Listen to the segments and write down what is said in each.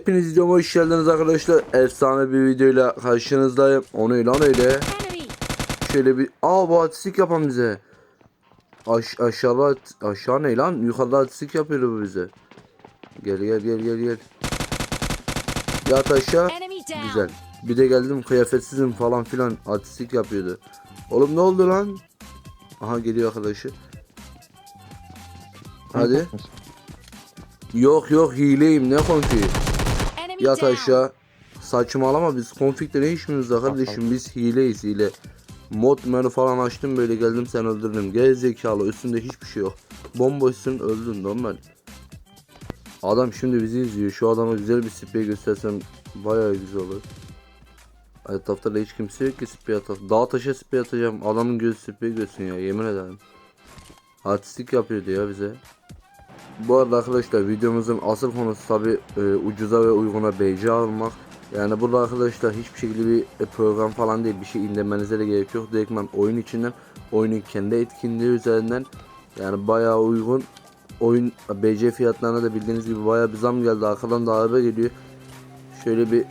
Hepiniz videoma hoş geldiniz arkadaşlar. Efsane bir videoyla karşınızdayım. Onu ilan öyle. Şöyle bir... Aa bu artistik yapan bize. Aş aşağıda at- aşağı ne lan? Yukarıda artistik yapıyor bu bize. Gel gel gel gel gel. Yat aşağı. Güzel. Bir de geldim kıyafetsizim falan filan artistik yapıyordu. Oğlum ne oldu lan? Aha geliyor arkadaşı. Hadi. Yok yok hileyim ne konfi. Yat aşağı. Saçmalama biz konfikte ne işimiz var kardeşim biz hileyiz hile. Mod menü falan açtım böyle geldim sen öldürdüm. Gel zekalı üstünde hiçbir şey yok. Bomboşsun öldün normal. Adam şimdi bizi izliyor. Şu adama güzel bir sprey göstersem bayağı güzel olur. Etrafta da hiç kimse yok ki sprey atar. Dağ taşa sprey atacağım. Adamın gözü sprey görsün ya yemin ederim. Artistik yapıyordu ya bize. Bu arada arkadaşlar videomuzun asıl konusu tabi ucuza ve uyguna BC almak. Yani burada arkadaşlar hiçbir şekilde bir e, program falan değil bir şey indirmenize de gerek yok. Direktmen oyun içinden oyunun kendi etkinliği üzerinden yani bayağı uygun oyun BC fiyatlarına da bildiğiniz gibi bayağı bir zam geldi. Arkadan da araba geliyor. Şöyle bir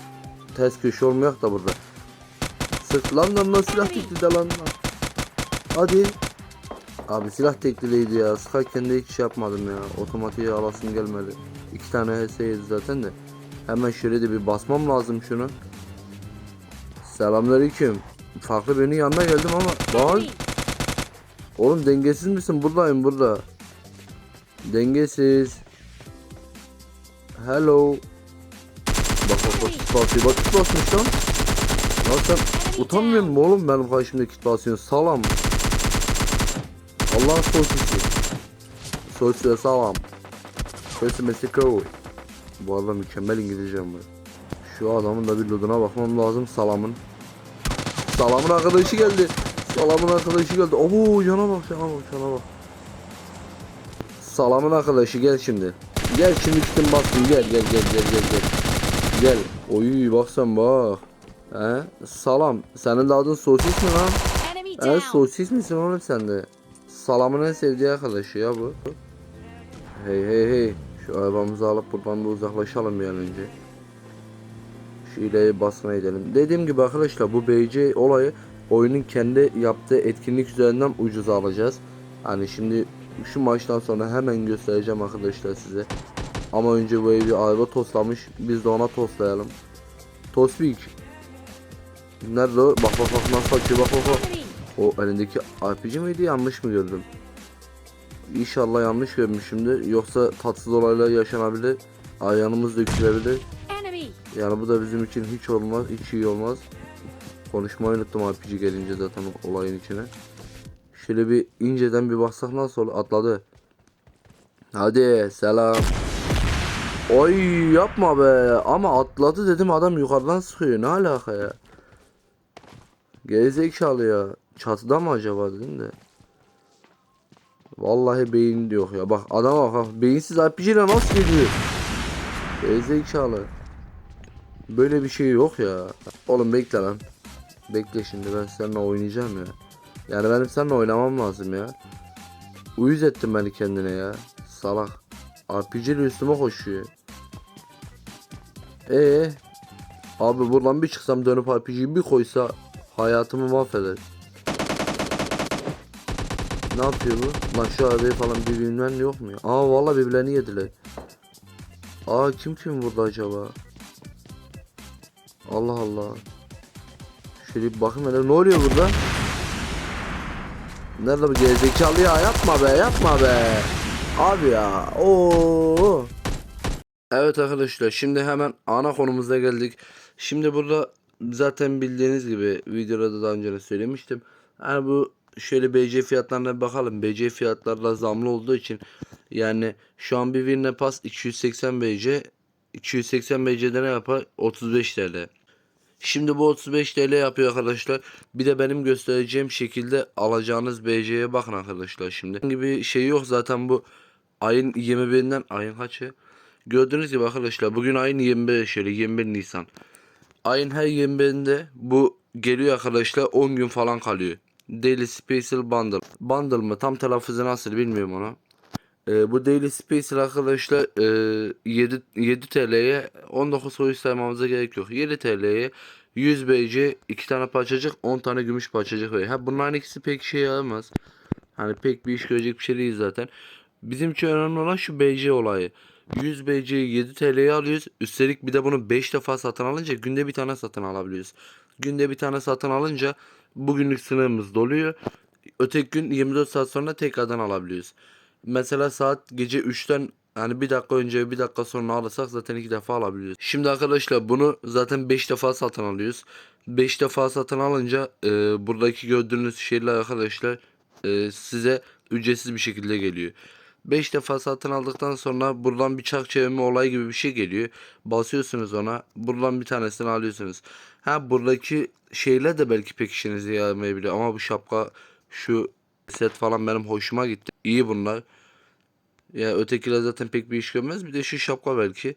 ters köşe olmayak da burada. Sık lan lan lan silah tekli de lan lan. Hadi. Abi silah tekliliydi ya. Sıkarken de hiç şey yapmadım ya. Otomatiğe alasım gelmedi. İki tane HS zaten de. Hemen şöyle de bir basmam lazım şunu. Selamünaleyküm. Farklı birinin yanına geldim ama lan oğlum dengesiz misin? Buradayım burada. Dengesiz. Hello. Bak bak bak kit basıyor. Bak kit lan. Lan sen utanmıyor musun oğlum benim karşımda kit basıyorsun? Salam. Allah'ın sosisi. Sosis ve salam. Sosis Mexico. Bu arada mükemmel İngilizcem var. Şu adamın da bir looduna bakmam lazım. Salamın. Salamın arkadaşı geldi. Salamın arkadaşı geldi. Oo cana bak cana bak cana bak. Salamın arkadaşı gel şimdi. Gel şimdi gittim bastım gel gel gel gel gel gel. Gel. Oy bak sen bak. He? Salam. Senin de adın sosis mi lan? Down! sosis misin oğlum sen de? Salamın en sevdiği arkadaşı ya bu. Hey hey hey. Şu arabamızı alıp buradan bir uzaklaşalım bir an önce. Şu ileri basmaya gidelim. Dediğim gibi arkadaşlar bu BC olayı oyunun kendi yaptığı etkinlik üzerinden ucuza alacağız. Hani şimdi şu maçtan sonra hemen göstereceğim arkadaşlar size. Ama önce bu evi araba toslamış. Biz de ona toslayalım. Tosbik. Nerede o? Bak bak bak nasıl açıyor bak bak bak. O elindeki RPG miydi yanlış mı gördüm? İnşallah yanlış görmüşümdür. Yoksa tatsız olaylar yaşanabilir. Ayağımız dökülebilir. Yani bu da bizim için hiç olmaz, hiç iyi olmaz. Konuşmayı unuttum RPG gelince zaten olayın içine. Şöyle bir inceden bir baksak nasıl olur? Atladı. Hadi selam. Oy yapma be. Ama atladı dedim adam yukarıdan sıkıyor. Ne alaka ya? Gerizekalı ya. Çatıda mı acaba dedim de. Vallahi beyin yok ya. Bak adama bak. bak. Beyinsiz RPG ile nasıl geliyor? Gerizekalı. Böyle bir şey yok ya. Oğlum bekle lan. Bekle şimdi ben seninle oynayacağım ya. Yani benim seninle oynamam lazım ya. Uyuz ettin beni kendine ya. Salak. RPG ile üstüme koşuyor. Ee, abi buradan bir çıksam dönüp RPG'yi bir koysa hayatımı mahveder. Ne yapıyor bu? Lan şu arabayı falan birbirinden yok mu? Aa vallahi birbirlerini yediler. Aa kim kim burada acaba? Allah Allah. Şöyle bir bakayım hele ne oluyor burada? Nerede bu gerizekalı ya yapma be yapma be. Abi ya. Oo. Evet arkadaşlar şimdi hemen ana konumuza geldik. Şimdi burada zaten bildiğiniz gibi videoda da daha önce söylemiştim. Yani bu şöyle BC fiyatlarına bir bakalım. BC fiyatlarla zamlı olduğu için yani şu an bir Virne Pass 280 BC 280 BC'de ne yapar? 35 TL. Şimdi bu 35 TL yapıyor arkadaşlar. Bir de benim göstereceğim şekilde alacağınız BC'ye bakın arkadaşlar şimdi. Bir şey yok zaten bu ayın 21'inden ayın kaçı? Gördüğünüz gibi arkadaşlar bugün ayın 21 şöyle 21 Nisan. Ayın her 21'inde bu geliyor arkadaşlar 10 gün falan kalıyor. Daily Special Bundle. Bundle mı tam telaffuzu nasıl bilmiyorum onu. Ee, bu Daily Spacer arkadaşlar e, 7, 7 TL'ye 19 soyu saymamıza gerek yok. 7 TL'ye 100 BC 2 tane parçacık 10 tane gümüş parçacık veriyor. Ha bunların ikisi pek şey yaramaz. Hani pek bir iş görecek bir şey değil zaten. Bizim için önemli olan şu BC olayı. 100 BC'yi 7 TL'ye alıyoruz. Üstelik bir de bunu 5 defa satın alınca günde bir tane satın alabiliyoruz. Günde bir tane satın alınca bugünlük sınırımız doluyor. Öteki gün 24 saat sonra tekrardan alabiliyoruz. Mesela saat gece 3'ten hani bir dakika önce bir dakika sonra alırsak zaten iki defa alabiliyoruz. Şimdi arkadaşlar bunu zaten 5 defa satın alıyoruz. 5 defa satın alınca e, buradaki gördüğünüz şeyler arkadaşlar e, size ücretsiz bir şekilde geliyor. 5 defa satın aldıktan sonra buradan bir çark çevirme olayı gibi bir şey geliyor. Basıyorsunuz ona. Buradan bir tanesini alıyorsunuz. Ha buradaki şeyler de belki pek işinize yaramayabilir ama bu şapka şu set falan benim hoşuma gitti. İyi bunlar. Ya ötekiler zaten pek bir iş görmez. Bir de şu şapka belki.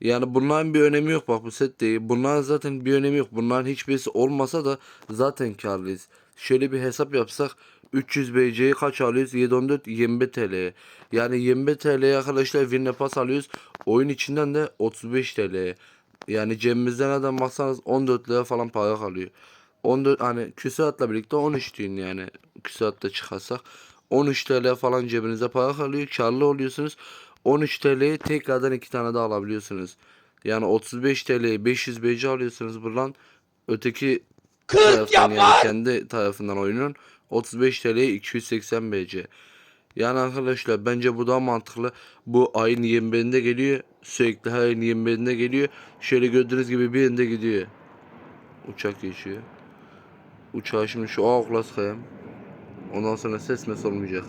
Yani bunların bir önemi yok bak bu set değil. Bunların zaten bir önemi yok. Bunların hiçbirisi olmasa da zaten karlıyız. Şöyle bir hesap yapsak 300 BC'yi kaç alıyoruz? 714 25 TL'ye. Yani 25 TL'ye arkadaşlar Winne Pass alıyoruz. Oyun içinden de 35 TL'ye. Yani cebimizde nereden baksanız 14 lira falan para kalıyor. 14 hani küsuratla birlikte 13 deyin yani. Küsuratla çıkarsak 13 TL falan cebinize para kalıyor. Karlı oluyorsunuz. 13 TL'ye tekrardan iki tane daha alabiliyorsunuz. Yani 35 TL'ye 500 BC alıyorsunuz buradan. Öteki taraftan yani kendi tarafından oyunun 35 TL'ye 280 BC. Yani arkadaşlar bence bu daha mantıklı. Bu ayın 21'inde geliyor. Sürekli her ayın 21'inde geliyor. Şöyle gördüğünüz gibi birinde gidiyor. Uçak geçiyor. Uçağı şimdi şu A kayam. Ondan sonra ses mes olmayacak.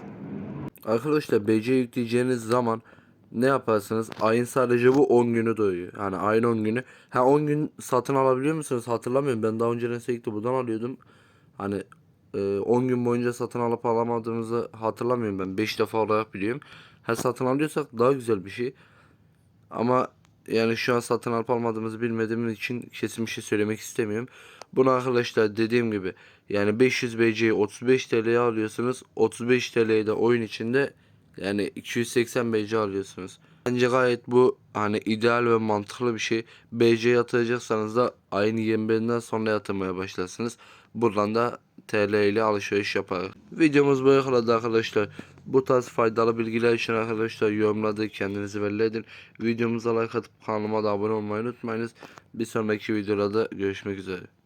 Arkadaşlar BC yükleyeceğiniz zaman ne yaparsınız? Ayın sadece bu 10 günü doyuyor. Yani ayın 10 günü. Ha 10 gün satın alabiliyor musunuz? Hatırlamıyorum. Ben daha önce sürekli buradan alıyordum. Hani e, 10 gün boyunca satın alıp alamadığımızı hatırlamıyorum ben. 5 defa olarak biliyorum. Ha satın alıyorsak daha güzel bir şey. Ama yani şu an satın alıp almadığımızı bilmediğim için kesin bir şey söylemek istemiyorum. Bunu arkadaşlar dediğim gibi yani 500 BC'yi 35 TL'ye alıyorsunuz. 35 TL'ye de oyun içinde yani 280 BC alıyorsunuz. Bence gayet bu hani ideal ve mantıklı bir şey. BC yatıracaksanız da aynı 21'inden sonra yatırmaya başlarsınız. Buradan da TL ile alışveriş yapar. Videomuz bu kadar arkadaşlar. Bu tarz faydalı bilgiler için arkadaşlar yorumlarda kendinizi belli edin. Videomuza like atıp kanalıma da abone olmayı unutmayınız. Bir sonraki videoda görüşmek üzere.